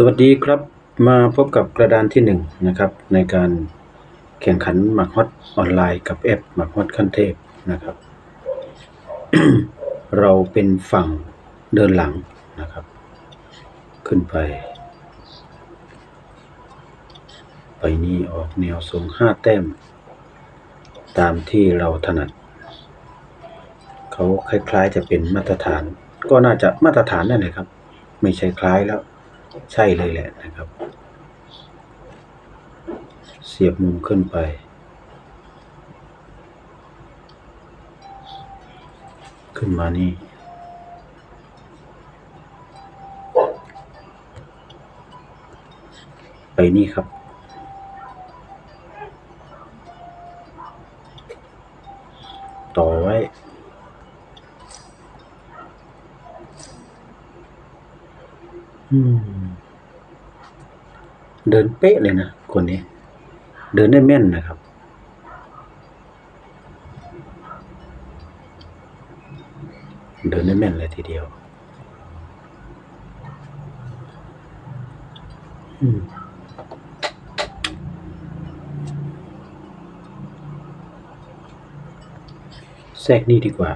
สวัสดีครับมาพบกับกระดานที่หนึ่งนะครับในการแข่งขันหมากฮอตออนไลน์กับแอปหมากฮอตขั้นเทพนะครับ เราเป็นฝั่งเดินหลังนะครับ ขึ้นไป ไปนี่ออกแนวสูงห้าแต้ม ตามที่เราถนัด เขาคล้ายๆจะเป็นมาตรฐาน ก็น่าจะมาตรฐานนั่นแหละครับ ไม่ใช่คล้ายแล้ว ใช่เลยแหละนะครับ เสียบมุมขึ้นไป ขึ้นมานี่ ไปนี่ครับต่อไว้ อืม ดินเป๊ะเลยนะคนนี้ เดินได้แม่นนะครับ เดินได้แม่นเลยทีเดียวอืมแทรกนี่ดีกว่า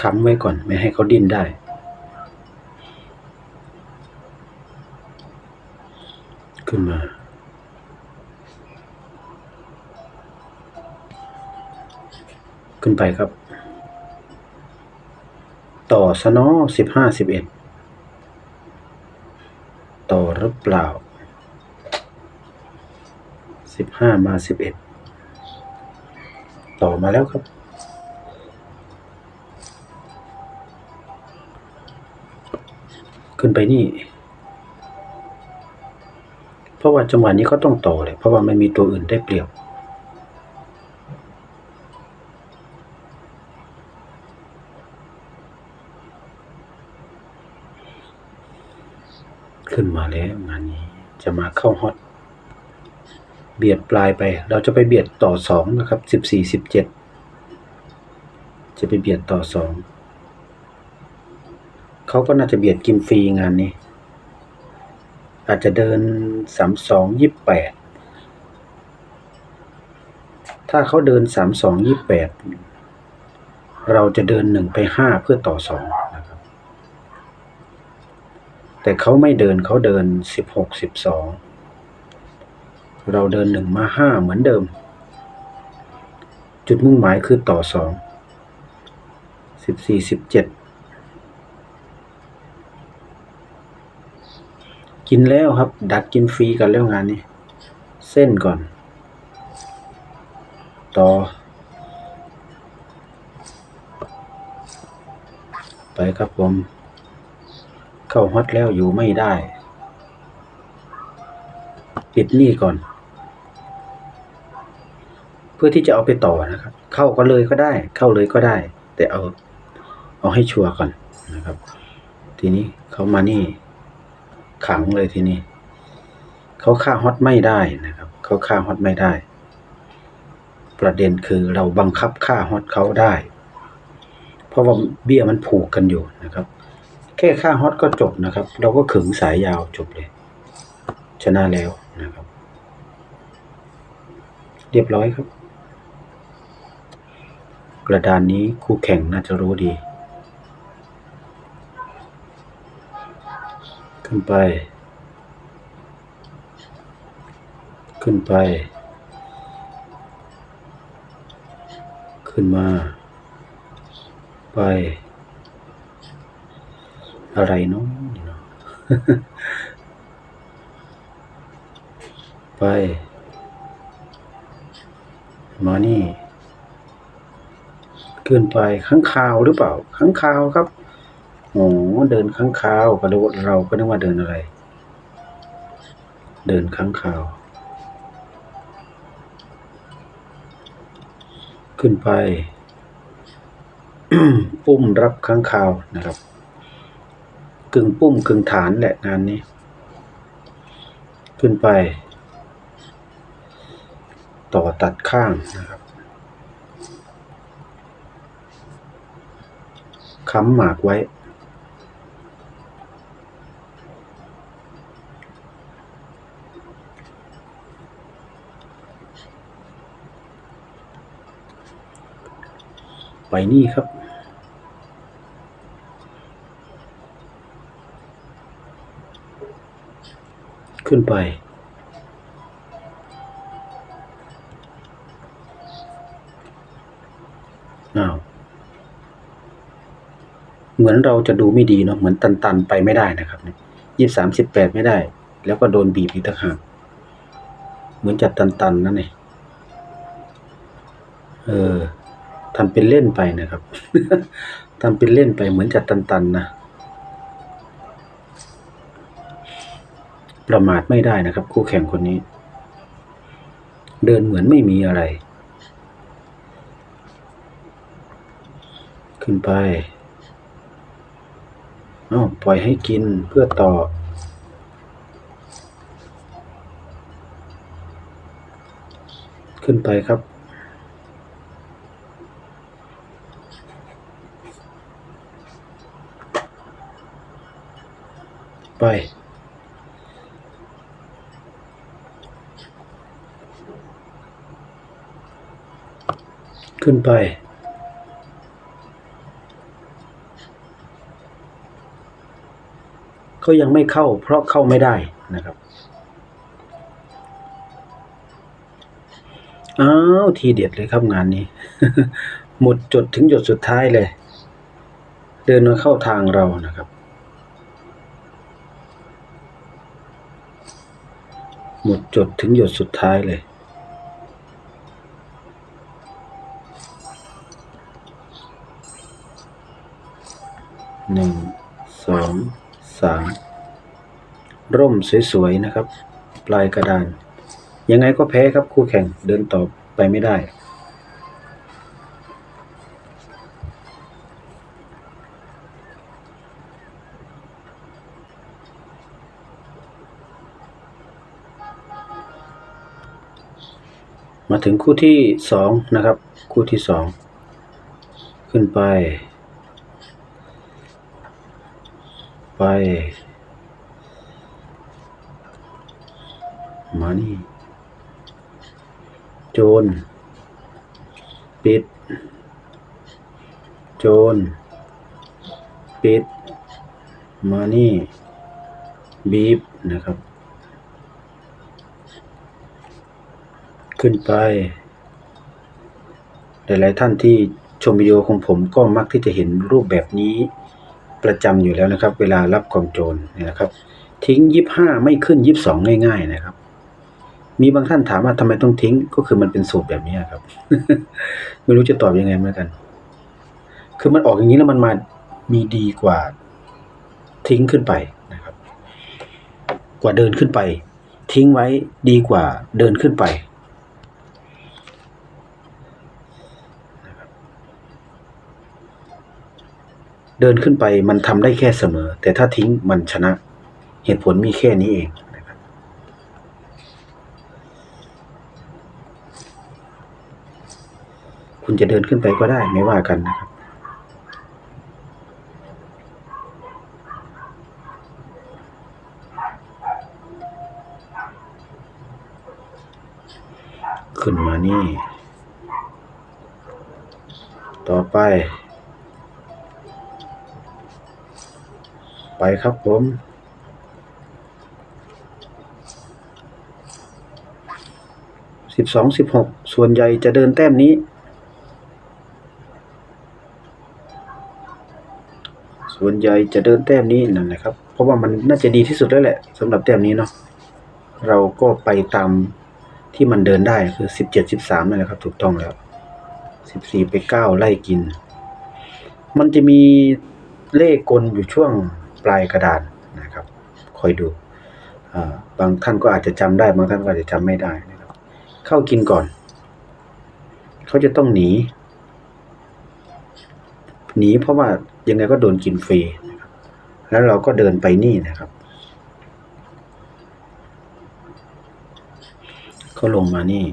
ค้ำไว้ก่อนไม่ให้เขาดิ้นได้ ขึ้นไปครับ ต่อสนอสิบห้าสิบเอ็ดต่อหรือเปล่าสิบห้ามาสิบเอ็ดต่อมาแล้วครับขึ้นไปนี่ เพราะว่าจังหวะนี้เขาต้องต่อเลย เพราะว่ามันมีตัวอื่นได้เปรียบ ขึ้นมาแล้วงานนี้จะมาเข้าฮอตเบียดปลายไป เราจะไปเบียดต่อสองนะครับสิบสี่สิบเจ็ดจะไปเบียดต่อสองเขาก็น่าจะเบียดกินฟรีงานนี้ อาจจะเดินสามสองยี่แปดถ้าเขาเดินสามสองยี่แปดเราจะเดินหนึ่งไปห้าเพื่อต่อสอง แต่เขาไม่เดินเขาเดินสิบหกสิบสองเราเดินหนึ่งมาห้าเหมือนเดิม จุดมุ่งหมายคือต่อสองสิบสี่สิบเจ็ดกินแล้วครับ ดักกินฟรีกันแล้วงานนี้ เส้นก่อน ต่อ ไปครับผม เข้าฮอตแล้วอยู่ไม่ได้ ปิดหนี่ก่อน เพื่อที่จะเอาไปต่อนะครับ เข้าก็เลยก็ได้ เข้าเลยก็ได้ แต่เอา เอาให้ชัวร์ก่อนนะครับ ทีนี้เขามานี่ ขังเลยทีนี้เขาฆ่าฮอตไม่ได้นะครับเขาฆ่าฮอตไม่ได้ ประเด็นคือเราบังคับฆ่าฮอตเขาได้ เพราะว่าเบี้ยมันผูกกันอยู่นะครับ แค่ฆ่าฮอตก็จบนะครับ เราก็ขึงสายยาวจบเลย ชนะแล้วนะครับ เรียบร้อยครับ กระดานนี้คู่แข่งน่าจะรู้ดี ขึ้นไป ขึ้นไป ขึ้นมา ไป อะไรเนาะไปมานี่ ขึ้นไปข้างคาวหรือเปล่าข้างคาวครับโอ้เดินข้างคาวก็เลยว่าเราก็นึกว่าเดินอะไร เดินข้างคาว ขึ้นไปปุ้มรับข้างคาวนะครับ กึ่งปุ้มกึ่งฐานแหละงานนี้ ขึ้นไป ต่อตัดข้างนะครับค้ำหมากไว้ ไปนี่ครับ ขึ้นไป อ้าว เหมือนเราจะดูไม่ดีเนาะ เหมือนตัน ๆ ไปไม่ได้นะครับเนี่ยยี่สามสิบแปดไม่ได้ แล้วก็โดนบีบอีกต่างหากเหมือนจะตัน ๆ นั่นเองเออทำเป็นเล่นไปนะครับ ทำเป็นเล่นไปเหมือนจะตัน ๆ นะ ประมาทไม่ได้นะครับ คู่แข่งคนนี้ เดินเหมือนไม่มีอะไร ขึ้นไปอ้าวปล่อยให้กินเพื่อต่อ ขึ้นไปครับ ไป ขึ้น ไป ก็ยังไม่เข้าเพราะเข้าไม่ได้นะครับอ้าวทีเด็ดเลยครับงานนี้ หมดจดถึงหยดสุดท้ายเลย เดินมาเข้าทางเรานะครับ หมดจดถึงหยดสุดท้ายเลย หนึ่งสองสามร่มสวยๆนะครับ ปลายกระดาน ยังไงก็แพ้ครับคู่แข่งเดินต่อไปไม่ได้ มาถึงคู่ที่สองนะครับ คู่ที่สองขึ้นไป ไป มานี่ โจรปิด โจรปิด มานี่ บีบนะครับ ขึ้นไป หลาย ๆ ท่านที่ชมวิดีโอของผมก็มักที่จะเห็นรูปแบบนี้ ประจำอยู่แล้วนะครับ เวลารับกองโจรเนี่ยนะครับ ทิ้งยี่ห้าไม่ขึ้นยี่สองง่าย ๆ นะครับ มีบางท่านถามว่าทำไมต้องทิ้งก็คือมันเป็นสูตรแบบนี้ครับ ไม่รู้จะตอบยังไงเหมือนกัน คือมันออกอย่างนี้แล้วมันมามีดีกว่าทิ้งขึ้นไปนะครับ กว่าเดินขึ้นไป ทิ้งไว้ดีกว่าเดินขึ้นไป เดินขึ้นไปมันทำได้แค่เสมอ แต่ถ้าทิ้งมันชนะ เหตุผลมีแค่นี้เองนะครับคุณจะเดินขึ้นไปก็ได้ไม่ว่ากันนะครับขึ้นมานี่ ต่อไป ไปครับผม สิบสองสิบหกส่วนใหญ่จะเดินแต้มนี้ ส่วนใหญ่จะเดินแต้มนี้นั่นแหละครับ เพราะว่ามันน่าจะดีที่สุดแล้วแหละสำหรับแต้มนี้เนาะ เราก็ไปตามที่มันเดินได้คือสิบเจ็ดสิบสามนั่นแหละครับ ถูกต้องแล้วสิบสี่ไปเก้าไล่กิน มันจะมีเลขกลอยู่ช่วง ปลายกระดานนะครับคอยดูบางท่านก็อาจจะจำได้ บางท่านก็อาจจะจำไม่ได้นะครับเข้ากินก่อน เขาจะต้องหนี หนีเพราะว่ายังไงก็โดนกินฟรีนะครับแล้วเราก็เดินไปนี่นะครับเขาลงมานี่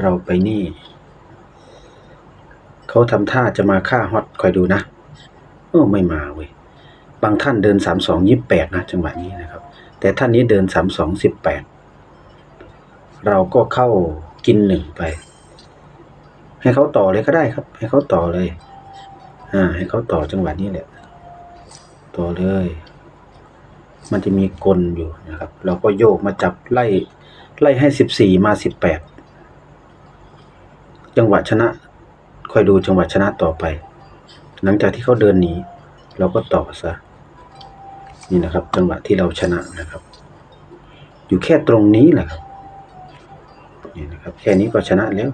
เราไปนี่ เขาทำท่าจะมาฆ่าฮอตคอยดูนะเออไม่มาเว้ย บางท่านเดินสามสองยี่แปดนะจังหวะนี้นะครับ แต่ท่านนี้เดินสามสองสิบแปดเราก็เข้ากินหนึ่งไป ให้เขาต่อเลยก็ได้ครับ ให้เขาต่อเลย อ่า ให้เขาต่อจังหวะนี้แหละต่อเลย มันจะมีกลอยู่นะครับ เราก็โยกมาจับไล่ ไล่ให้สิบสี่มาสิบแปดจังหวะชนะคอยดูจังหวะชนะต่อไป หลังจากที่เขาเดินหนีเราก็ต่อซะ นี่นะครับ จังหวะที่เราชนะนะครับ อยู่แค่ตรงนี้แหละครับนี่นะครับ แค่นี้ก็ชนะแล้ว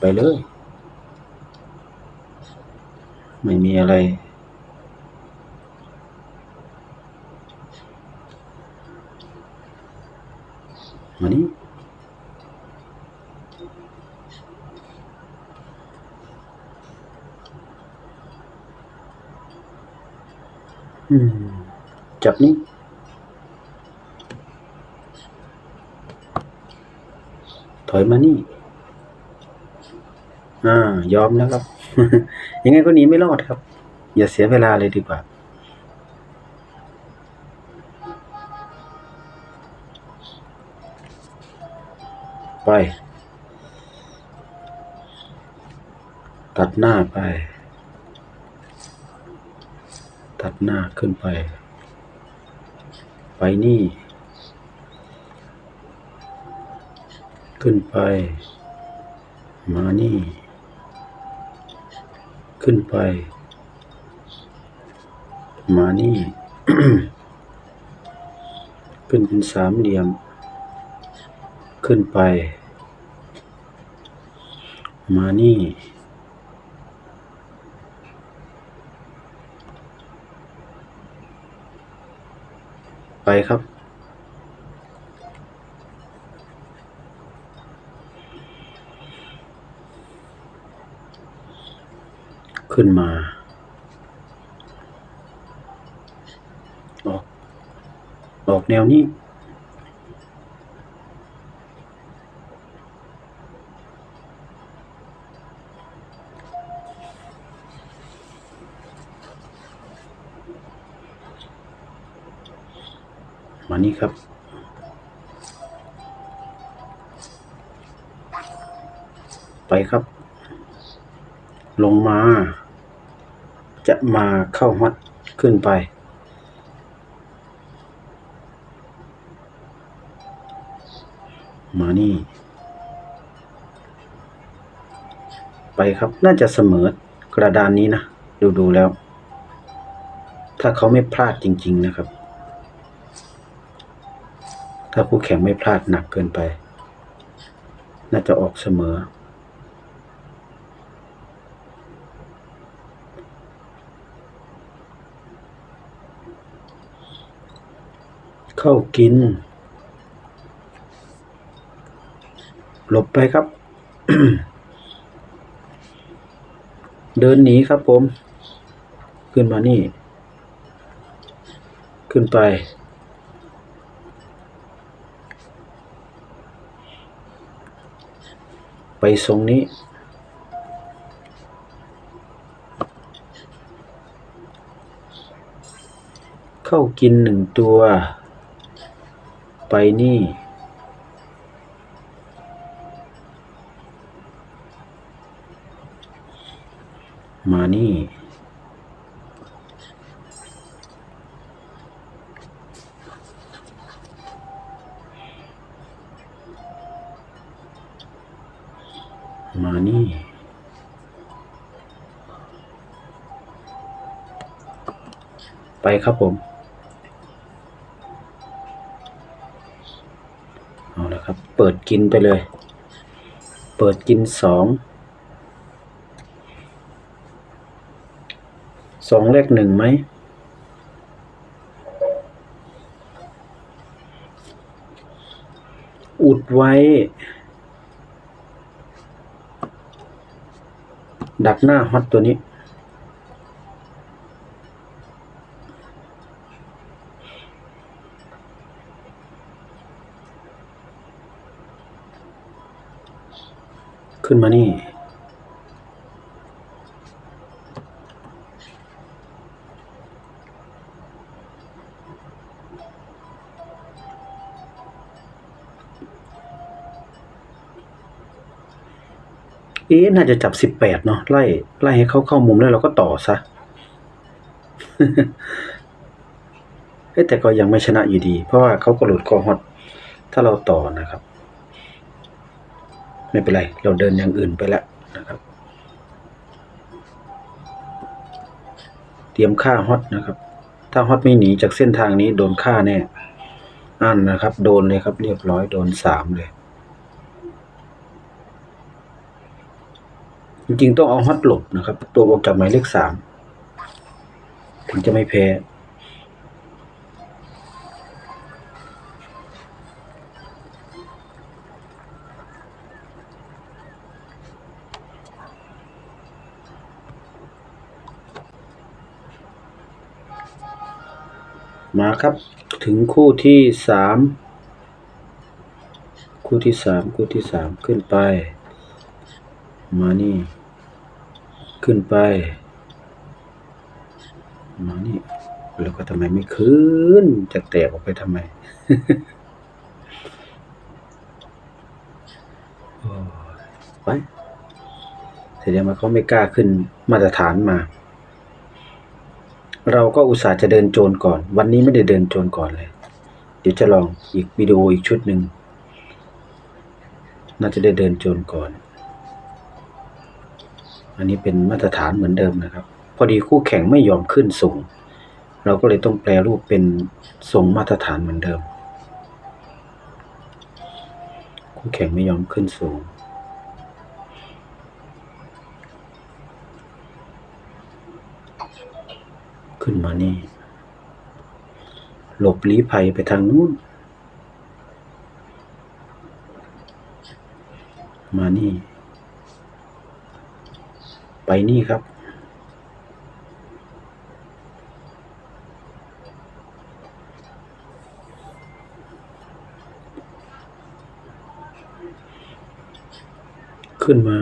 ไปเลย ไม่มีอะไร มานี่ จับนี่ถอยมานี่ อ่า ยอมแล้วครับ ยังไงก็หนีไม่รอดครับ อย่าเสียเวลาเลยดีกว่า ไป ตัดหน้าไป ตัด หน้าขึ้นไป ไปนี่ ขึ้นไป มานี่ ขึ้นไป มานี่ ขึ้นเป็นสามเหลี่ยม ขึ้นไป มานี่ ไปครับ ขึ้นมาออกออกแนวนี้ นี่ครับ ไปครับ ลงมา จะมาเข้าฮอตขึ้นไป มานี่ ไปครับน่าจะเสมอกระดานนี้นะ ดูดูแล้ว ถ้าเขาไม่พลาดจริง ๆ นะครับ ถ้าคู่แข่งไม่พลาดหนักเกินไป น่าจะออกเสมอ เข้ากิน หลบไปครับ เดินหนีครับผม ขึ้นมานี่ ขึ้นไป ไป ทรงนี้ เข้ากินหนึ่งตัว ไปนี่ มานี่ มานี่ไปครับผม เอาละครับ เปิดกินไปเลย เปิดกินสองสองเลขหนึ่งไหมอุดไว้ ดักหน้าฮอตตัวนี้ ขึ้นมานี่ เอ๊ะน่าจะจับสิบแปดเนาะไล่ไล่ให้เขาเข้ามุมแล้วเราก็ต่อซะเอ้แต่ก็ยังไม่ชนะอยู่ดี เพราะว่าเขาก็หลุดคอฮอตถ้าเราต่อนะครับ ไม่เป็นไร เราเดินอย่างอื่นไปแล้วนะครับ เตรียมฆ่าฮอตนะครับ ถ้าฮอตไม่หนีจากเส้นทางนี้โดนฆ่าแน่อันนะครับ โดนเลยครับ เรียบร้อยโดนสามเลย จริงๆต้องเอาฮอตหลบนะครับ ตัวออกจากหมายเลขสามถึงจะไม่แพ้มาครับถึงคู่ที่สามคู่ที่สามคู่ที่สามขึ้นไป มานี่ ขึ้นไปมานี่แล้วก็ทำไมไม่ขึ้น จะแตกออกไปทำไมไปแสดงว่าเขาไม่กล้าขึ้นมาตรฐานมา เราก็อุตส่าห์จะเดินโจรก่อน วันนี้ไม่ได้เดินโจรก่อนเลย เดี๋ยวจะลองอีกวิดีโออีกชุดหนึ่งน่าจะได้เดินโจรก่อน อันนี้เป็นมาตรฐานเหมือนเดิมนะครับ พอดีคู่แข่งไม่ยอมขึ้นสูง เราก็เลยต้องแปลรูปเป็นทรงมาตรฐานเหมือนเดิม คู่แข่งไม่ยอมขึ้นสูงขึ้นมานี่ หลบลี้ภัยไปทางนู้น มานี่ ไปนี่ครับ ขึ้นมา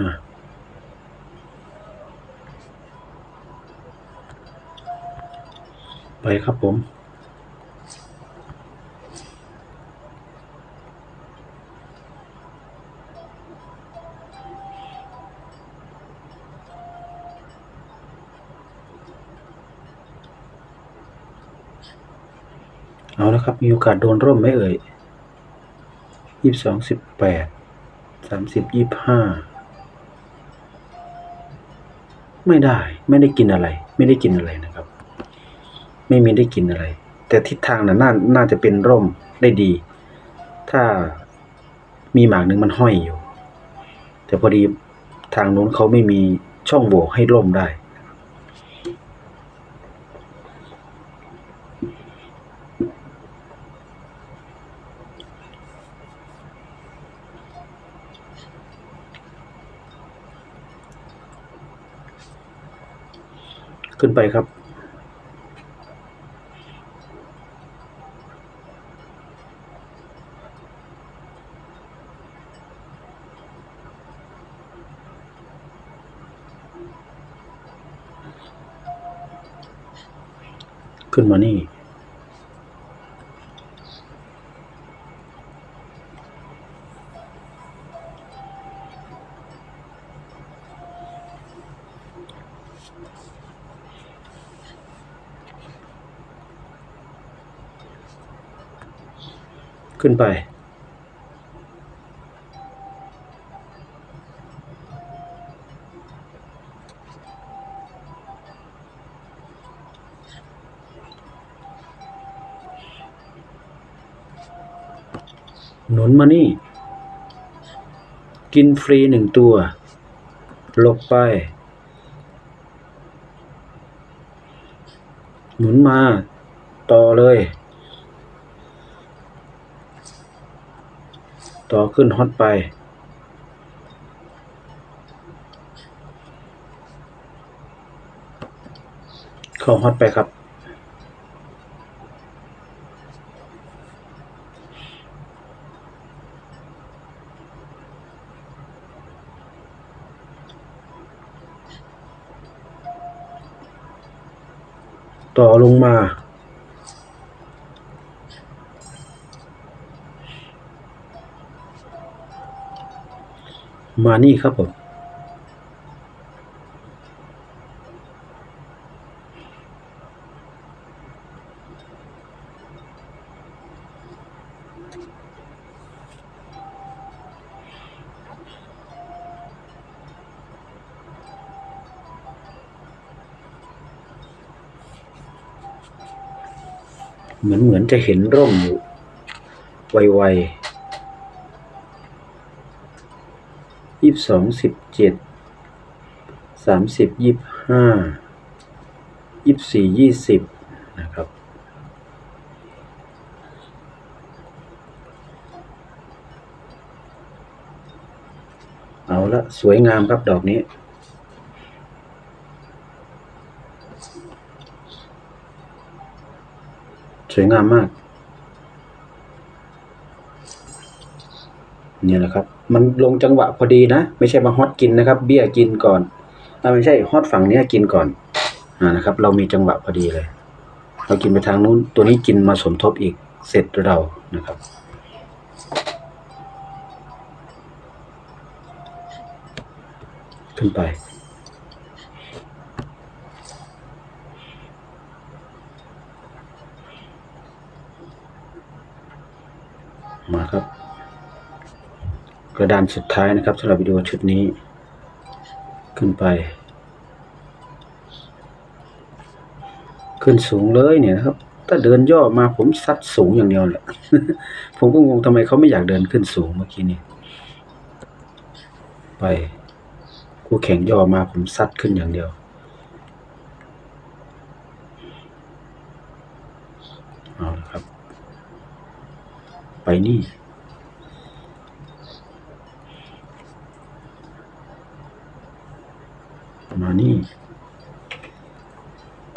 ไปครับผม ครับ มีโอกาสโดนร่มไหมเอ่ยยี่สิบสองสิบแปดสามสิบยี่ห้าไม่ได้ไม่ได้กินอะไร ไม่ได้กินอะไรนะครับ ไม่มีได้กินอะไร แต่ทิศทางน่ะน่าน่าจะเป็นร่มได้ดี ถ้ามีหมากหนึ่งมันห้อยอยู่ แต่พอดีทางนู้นเขาไม่มีช่องโหว่ให้ร่มได้ ขึ้นไปครับ ขึ้นมานี่ ขึ้นไป หนุนมานี่ กินฟรีหนึ่งตัว หลบไปหนุนมา ต่อเลย ต่อขึ้นฮอตไป เข้าฮอตไปครับ ต่อลงมา มานี่ครับผมเหมือนเหมือนจะเห็นร่มอยู่ไวๆ สิบสองสิบเจ็ดสามสิบยี่ห้ายี่สี่ยี่สิบนะครับเอาละสวยงามครับดอกนี้ สวยงามมาก นี่แหละครับ มันลงจังหวะพอดีนะ ไม่ใช่มาฮอตกินนะครับ เบี้ยกินก่อนอไม่ใช่ฮอตฝั่งนี้กินก่อนอ่านะครับ เรามีจังหวะพอดีเลย เรากินไปทางนู้น ตัวนี้กินมาสมทบอีกเสร็จเรานะครับ ขึ้นไปมาครับ กระดานสุดท้ายนะครับสำหรับวิดีโอชุดนี้ ขึ้นไป ขึ้นสูงเลยเนี่ยครับ ถ้าเดินย่อมาผมซัดสูงอย่างเดียวแหละผมก็งงทำไมเขาไม่อยากเดินขึ้นสูงเมื่อกี้นี้ไปคู่แข่งย่อมาผมซัดขึ้นอย่างเดียวเอาละครับ ไปนี่ มานี่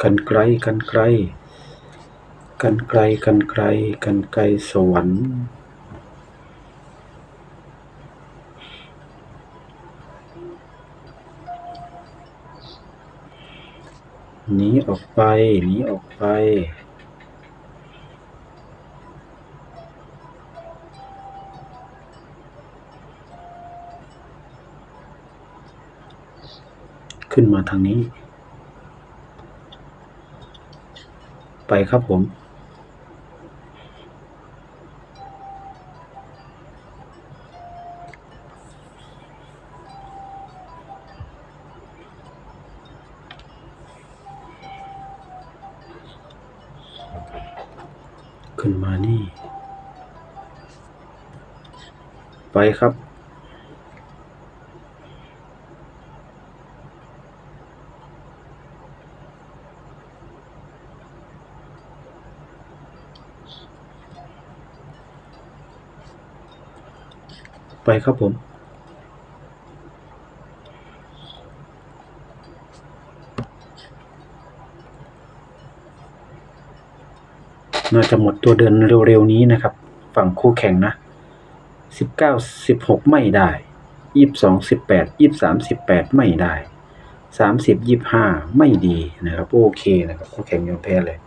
กันไกลกันไกล กันไกลกันไกล กันไกลสวรรค์หนีออกไปหนีออกไป ขึ้นมาทางนี้ ไปครับผม ขึ้นมานี่ ไปครับ ไปครับผม น่าจะหมดตัวเดือนเร็วๆนี้นะครับ ฝั่งคู่แข่งนะสิบเก้าสิบหกไม่ได้ยี่สิบสองสิบแปดยี่สิบสามสิบแปดไม่ได้สามสิบยี่ห้าไม่ดีนะครับ โอเคนะครับ คู่แข่งยอมแพ้เลย